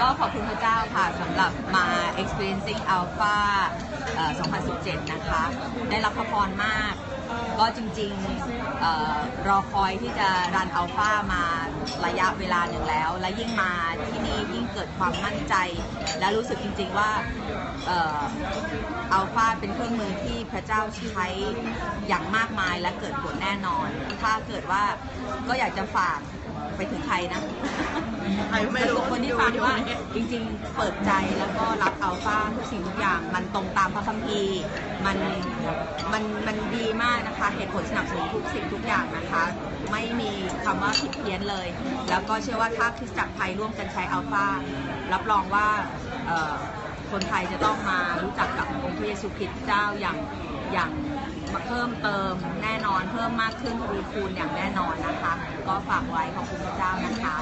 ก็ขอบคุณพระเจ้าค่ะสำหรับมา experiencing alpha 2017 นะคะ ได้รับพระพรมาก ก็จริงๆรอคอยที่จะรันอัลฟามาระยะเวลาหนึ่งแล้ว และยิ่งมาที่นี่ยิ่งเกิดความมั่นใจ และรู้สึกจริงๆว่าอัลฟาเป็นเครื่องมือที่พระเจ้าใช้อย่างมากมายและเกิดผลแน่นอน ถ้าเกิดว่าก็อยากจะฝาก ไปถึงใครนะใครไม่รู้คนที่ฟังว่าจริงๆ เปิดใจแล้วก็รับอัลฟาทุกสิ่งทุกอย่าง มันตรงตามพระคัมภีร์มันมันมันดีมากนะคะ เหตุผลสนับสนุนทุกสิ่งทุกอย่างนะคะ ไม่มีคำว่าผิดเพี้ยนเลย แล้วก็เชื่อว่าถ้าคริสตจักรไทยร่วมกันใช้อัลฟารับรองว่าเอ่อ คนไทยจะต้องมารู้จักกับองค์พระเยซูคริสต์เจ้าอย่างอย่างมาเพิ่มเติมแน่นอนเพิ่มมากขึ้นทวีคูณอย่างแน่นอนนะคะ ก็ฝากไว้ขอบคุณพระเจ้านะคะ